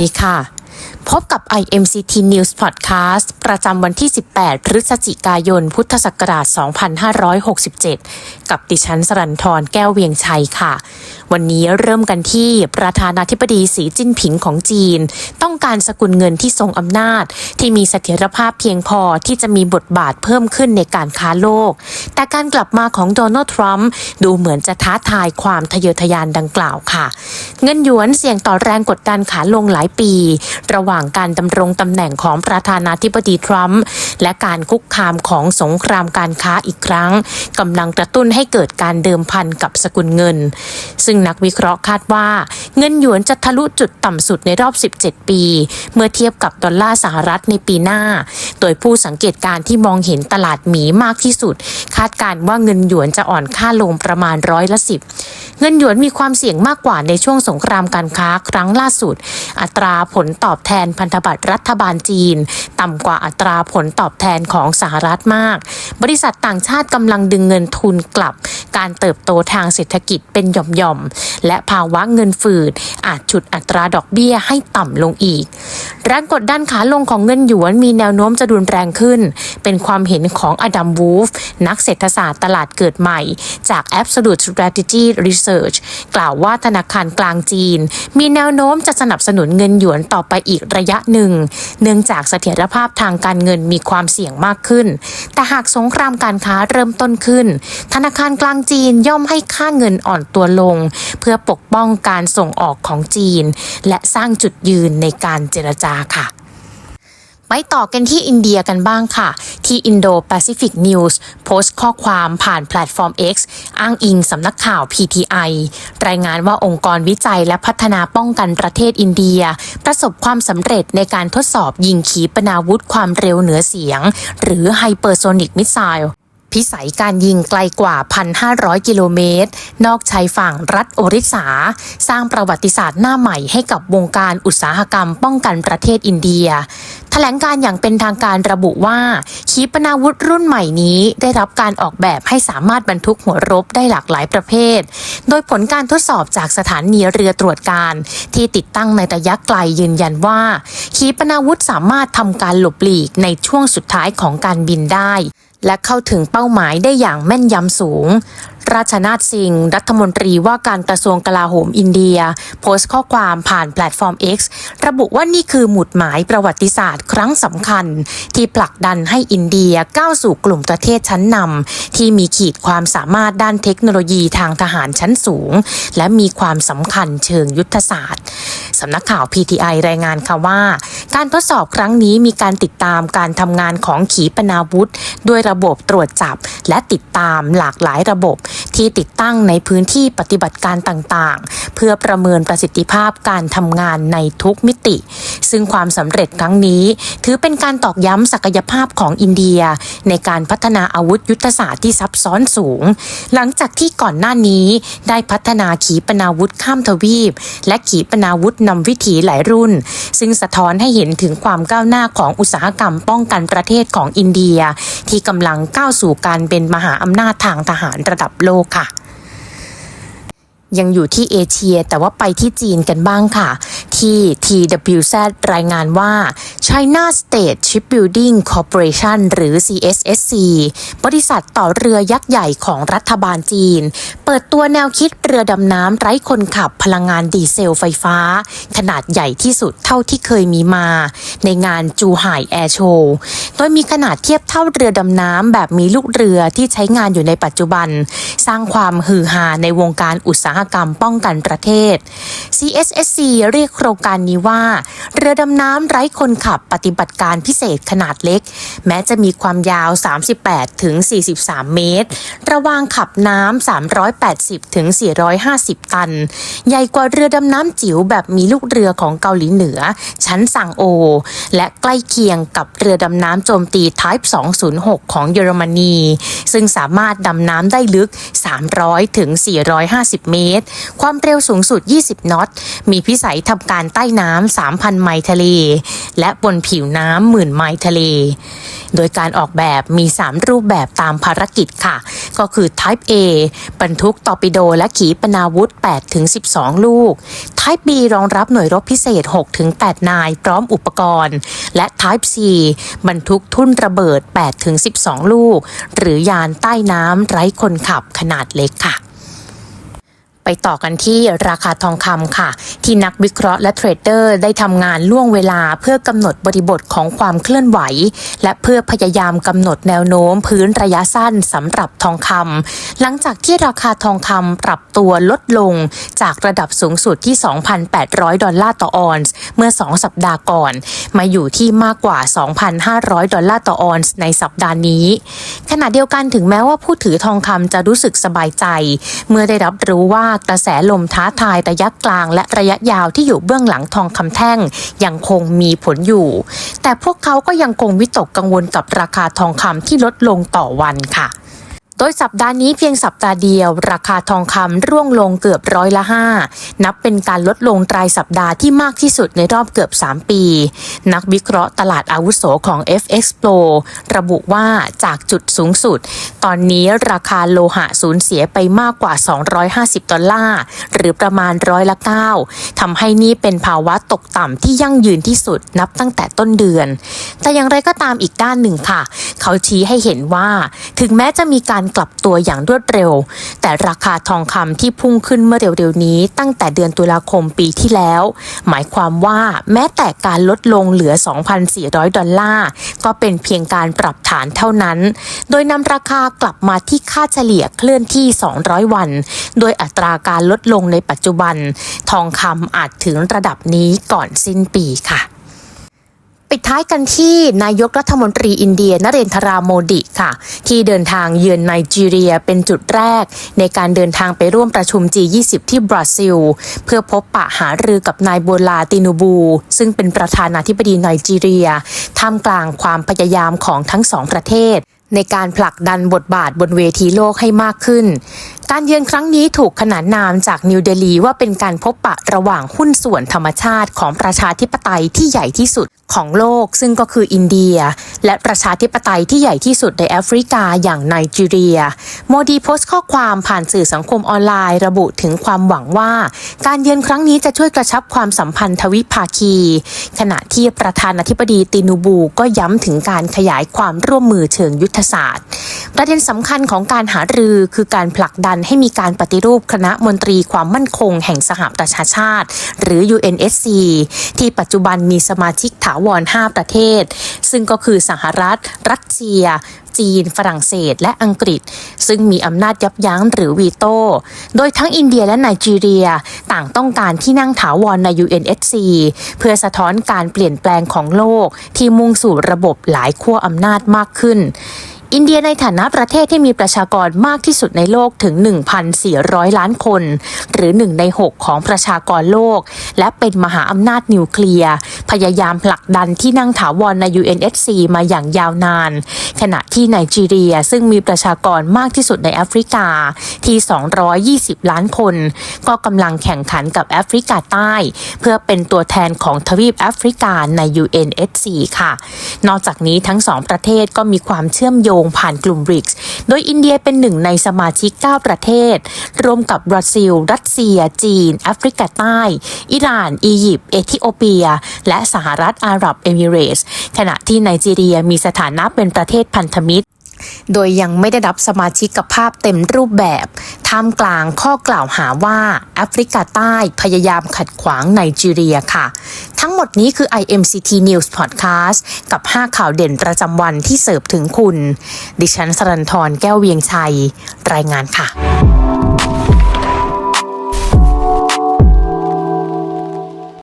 ดีค่ะพบกับ IMCT News Podcast ประจำวันที่ 18 พฤศจิกายน พุทธศักราช 2567 กับดิฉันสรันทรแก้วเวียงชัยค่ะ วันนี้เริ่มกันที่ประธานาธิบดีสีจิ้นผิงของจีน ต้องการสกุลเงินที่ทรงอำนาจ ที่มีเสถียรภาพเพียงพอที่จะมีบทบาทเพิ่มขึ้นในการค้าโลก แต่การกลับมาของโดนัลด์ทรัมป์ดูเหมือนจะท้าทายความทะเยอทะยานดังกล่าวค่ะ เงินหยวนเสี่ยงต่อแรงกดดันขาลงหลายปี ระหว่างการดำรงตำแหน่งของประธานาธิบดีทรัมป์และการคุกคามของสงครามการค้าอีกครั้งกำลังกระตุ้นให้เกิดการเดิมพันกับสกุลเงิน ซึ่งนักวิเคราะห์คาดว่าเงินหยวนจะทะลุจุดต่ำสุดในรอบ 17 ปี เมื่อเทียบกับดอลลาร์สหรัฐในปีหน้า โดยผู้สังเกตการณ์ที่มองเห็นตลาดหมีมากที่สุด คาดการณ์ว่าเงินหยวนจะอ่อนค่าลงประมาณร้อยละสิบเงินหยวนมีความเสี่ยงมากกว่าในช่วงสงครามการค้าครั้งล่าสุด อัตราผลตอบแทนพันธบัตรรัฐบาลจีน ต่ำกว่าอัตราผลตอบแทนของสหรัฐมาก บริษัทต่างชาติกำลังดึงเงินทุนกลับ การเติบโตทางเศรษฐกิจเป็นหย่อมๆ และภาวะเงินฝืด อาจฉุดอัตราดอกเบี้ยให้ต่ำลงอีก แรงกดดันขาลงของเงินหยวนมีแนวโน้มจะรุนแรงขึ้น เป็นความเห็นของอดัมวูฟนักเศรษฐศาสตร์ตลาดเกิดใหม่ จาก Absolute Strategy Research กล่าวว่าธนาคารกลางจีน มีแนวโน้มจะสนับสนุนเงินหยวนต่อไปอีกระยะหนึ่ง เนื่องจากเสถียรภาพทางการเงินมีความเสี่ยงมากขึ้น แต่หากสงครามการค้าเริ่มต้นขึ้น ธนาคารกลางจีนย่อมให้ค่าเงินอ่อนตัวลง เพื่อปกป้องการส่งออกของจีน และสร้างจุดยืนในการเจรจาค่ะไปต่อกันที่อินเดียกันบ้างค่ะ ที่ Indo Pacific News โพสต์ข้อความผ่านแพลตฟอร์ม X อ้างอิงสำนักข่าว PTI รายงานว่าองค์กรวิจัยและพัฒนาป้องกันประเทศอินเดีย ประสบความสำเร็จในการทดสอบยิงขีปนาวุธความเร็วเหนือเสียง หรือไฮเปอร์โซนิกมิสไซล์ พิสัยการยิงไกลกว่า 1,500 กิโลเมตร นอกชายฝั่งรัฐโอริสา สร้างประวัติศาสตร์หน้าใหม่ให้กับวงการอุตสาหกรรมป้องกันประเทศอินเดีย แถลงการอย่างเป็นทางการระบุว่า ขีปนาวุธรุ่นใหม่นี้ได้รับการออกแบบให้สามารถบรรทุกหัวรบได้หลากหลายประเภท โดยผลการทดสอบจากสถานีเรือตรวจการ ที่ติดตั้งในระยะไกลยืนยันว่า ขีปนาวุธสามารถทำการหลบหลีกในช่วงสุดท้ายของการบินได้ และเข้าถึงเป้าหมายได้อย่างแม่นยำสูง ราชนาถสิงห์รัฐมนตรีว่าการกระทรวงกลาโหมอินเดีย โพสต์ข้อความผ่านแพลตฟอร์ม X ระบุว่านี่คือหมุดหมายประวัติศาสตร์ครั้งสำคัญ ที่ผลักดันให้อินเดียก้าวสู่กลุ่มประเทศชั้นนำที่มีขีดความสามารถด้านเทคโนโลยีทางทหารชั้นสูง และมีความสำคัญเชิงยุทธศาสตร์สำนักข่าว PTI รายงานค่ะว่า การทดสอบครั้งนี้มีการติดตามการทำงานของขีปนาวุธ ด้วยระบบตรวจจับและติดตามหลากหลายระบบ ที่ติดตั้งในพื้นที่ปฏิบัติการต่างๆ เพื่อประเมินประสิทธิภาพการทำงานในทุกมิติ ซึ่งความสำเร็จครั้งนี้ ถือเป็นการตอกย้ำศักยภาพของอินเดีย ในการพัฒนาอาวุธยุทธศาสตร์ที่ซับซ้อนสูง หลังจากที่ก่อนหน้านี้ได้พัฒนาขีปนาวุธข้ามทวีป และขีปนาวุธนำวิถีหลายรุ่น ซึ่งสะท้อนให้เห็นถึงความก้าวหน้าของอุตสาหกรรมป้องกันประเทศของอินเดีย ที่กำลังก้าวสู่การเป็นมหาอำนาจทางทหารระดับโลกค่ะ ยังอยู่ที่เอเชีย แต่ว่าไปที่จีนกันบ้างค่ะ ที่ TWZ รายงานว่า China State Shipbuilding Corporation หรือ CSSC บริษัทต่อเรือยักษ์ใหญ่ของรัฐบาลจีน เปิดตัวแนวคิดเรือดำน้ำไร้คนขับพลังงานดีเซลไฟฟ้า ขนาดใหญ่ที่สุดเท่าที่เคยมีมา ในงานจูไห่แอร์โชว์โดยมีขนาดเทียบเท่าเรือดำน้ำแบบมีลูกเรือที่ใช้งานอยู่ในปัจจุบัน สร้างความฮือฮาในวงการอุตสาหกรรมป้องกันประเทศ CSSC เรียกโครงการนี้ว่า เรือดำน้ำไร้คนขับปฏิบัติการพิเศษขนาดเล็ก แม้จะมีความยาว 38 ถึง 43 เมตร ระวางขับน้ำ 380 ถึง 450 ตัน ใหญ่กว่าเรือดำน้ำจิ๋วแบบมีลูกเรือของเกาหลีเหนือ ชั้นสั่งโอ และใกล้เคียงกับเรือดำน้ำโจมตี Type 206 ของเยอรมนี ซึ่งสามารถดำน้ำได้ลึก 300 ถึง 450 เมตรตร ความเร็วสูงสุด 20นอต มีพิสัยทำการใต้น้ำ 3,000 ไมล์ทะเล และบนผิวน้ำหมื่นไมล์ทะเล โดยการออกแบบมี 3 รูปแบบตามภารกิจค่ะ ก็คือ Type A บรรทุกตอร์ปิโดและขีปนาวุธ 8-12 ลูก Type B รองรับหน่วยรบพิเศษ 6-8 นาย พร้อมอุปกรณ์ และ Type C บรรทุกทุ่นระเบิด 8-12 ลูก หรือยานใต้น้ำไร้คนขับขนาดเล็กค่ะ ไปต่อกันที่ราคาทองคำค่ะ ที่นักวิเคราะห์และเทรดเดอร์ได้ทำงานล่วงเวลาเพื่อกำหนดบริบทของความเคลื่อนไหว และเพื่อพยายามกำหนดแนวโน้มพื้นระยะสั้นสำหรับทองคำหลังจากที่ราคาทองคำปรับตัวลดลงจากระดับสูงสุดที่ 2,800 ดอลลาร์ต่อออนซ์เมื่อ 2 สัปดาห์ก่อน มาอยู่ที่มากกว่า 2,500 ดอลลาร์ต่อออนซ์ในสัปดาห์นี้ ขณะเดียวกันถึงแม้ว่าผู้ถือทองคำจะรู้สึกสบายใจ เมื่อได้รับรู้ว่ากระแสลมท้าทายระยะกลางและระยะยาวที่อยู่เบื้องหลังทองคำแท่ง ยังคงมีผลอยู่ แต่พวกเขาก็ยังคงวิตกกังวลกับราคาทองคำที่ลดลงต่อวันค่ะ โดยสัปดาห์นี้เพียงสัปดาห์เดียว ราคาทองคำร่วงลงเกือบร้อยละห้านับเป็นการลดลงรายสัปดาห์ที่มากที่สุดในรอบเกือบ 3 ปี นักวิเคราะห์ตลาดอาวุโสของ FX Pro ระบุว่าจากจุดสูงสุด ตอนนี้ราคาโลหะสูญเสียไปมากกว่า 250 ดอลลาร์หรือประมาณร้อยละ9ทำให้นี่เป็นภาวะตกต่ำที่ยั่งยืนที่สุดนับตั้งแต่ต้นเดือน แต่อย่างไรก็ตามอีกด้านหนึ่งค่ะ เขาชี้ให้เห็นว่า ถึงแม้จะมีการกลับตัวอย่างรวดเร็ว แต่ราคาทองคำที่พุ่งขึ้นเมื่อเร็วๆนี้ ตั้งแต่เดือนตุลาคมปีที่แล้ว หมายความว่าแม้แต่การลดลงเหลือ 2,400 ดอลลาร์ ก็เป็นเพียงการปรับฐานเท่านั้น โดยนำราคากลับมาที่ค่าเฉลี่ยเคลื่อนที่ 200 วัน โดยอัตราการลดลงในปัจจุบัน ทองคำอาจถึงระดับนี้ก่อนสิ้นปีค่ะ ปิดท้ายกันที่นายกรัฐมนตรีอินเดียนเรนทราโมดิค่ะ ที่เดินทางเยือนไนจีเรียเป็นจุดแรก ในการเดินทางไปร่วมประชุม G20 ที่บราซิล เพื่อพบปะหารือกับนายโบลาตินูบู ซึ่งเป็นประธานาธิบดีไนจีเรีย ท่ามกลางความพยายามของทั้งสองประเทศในการผลักดันบทบาทบนเวทีโลกให้มากขึ้นการเยือนครั้งนี้ถูกขนานนามจากนิวเดลีว่าเป็นการพบปะระหว่างหุ้นส่วนธรรมชาติของประชาธิปไตยที่ใหญ่ที่สุดของโลก ซึ่งก็คืออินเดีย และประชาธิปไตยที่ใหญ่ที่สุดในแอฟริกาอย่างไนจีเรีย โมดีโพสต์ข้อความผ่านสื่อสังคมออนไลน์ ระบุถึงความหวังว่า การเยือนครั้งนี้จะช่วยกระชับความสัมพันธ์ทวิภาคี ขณะที่ประธานาธิบดีตินูบูก็ย้ำถึงการขยายความร่วมมือเชิงยุทธศาสตร์ ประเด็นสำคัญของการหารือคือการผลักดันให้มีการปฏิรูปคณะมนตรีความมั่นคงแห่งสหประชาชาติ หรือ UNSC ที่ปัจจุบันมีสมาชิกถาวร 5 ประเทศ ซึ่งก็คือสหรัฐ รัสเซียจีน ฝรั่งเศส และอังกฤษ ซึ่งมีอำนาจยับยั้งหรือวีโต้ โดยทั้งอินเดียและไนจีเรียต่างต้องการที่นั่งถาวรใน UNSC เพื่อสะท้อนการเปลี่ยนแปลงของโลกที่มุ่งสู่ระบบหลายขั้วอำนาจมากขึ้น อินเดียในฐานะประเทศที่มีประชากรมากที่สุดในโลกถึง 1,400 ล้านคน หรือ 1 ใน 6 ของประชากรโลก และเป็นมหาอำนาจนิวเคลียร์ พยายามผลักดันที่นั่งถาวรใน UNSC มาอย่างยาวนาน ขณะที่ไนจีเรียซึ่งมีประชากรมากที่สุดในแอฟริกาที่ 220 ล้านคน ก็กำลังแข่งขันกับแอฟริกาใต้ เพื่อเป็นตัวแทนของทวีปแอฟริกาใน UNSC ค่ะ นอกจากนี้ทั้งสองประเทศก็มีความเชื่อมโยงงผ่านกลุ่มบริกส์โดยอินเดียเป็นหนึ่งในสมาชิก 9 ประเทศ รวมกับบราซิล รัสเซีย จีน แอฟริกาใต้ อิหร่าน อียิปต์ เอธิโอเปีย และสหรัฐอาหรับเอมิเรตส์ ขณะที่ไนจีเรียมีสถานะเป็นประเทศพันธมิตร โดยยังไม่ได้รับสมาชิกภาพเต็มรูปแบบท่ามกลางข้อกล่าวหาว่าแอฟริกาใต้พยายามขัดขวางไนจีเรียค่ะ ทั้งหมดนี้คือ IMCT News Podcast กับ 5 ข่าวเด่นประจำวันที่เสิร์ฟถึงคุณ ดิฉันสรันทรแก้วเวียงชัย รายงานค่ะ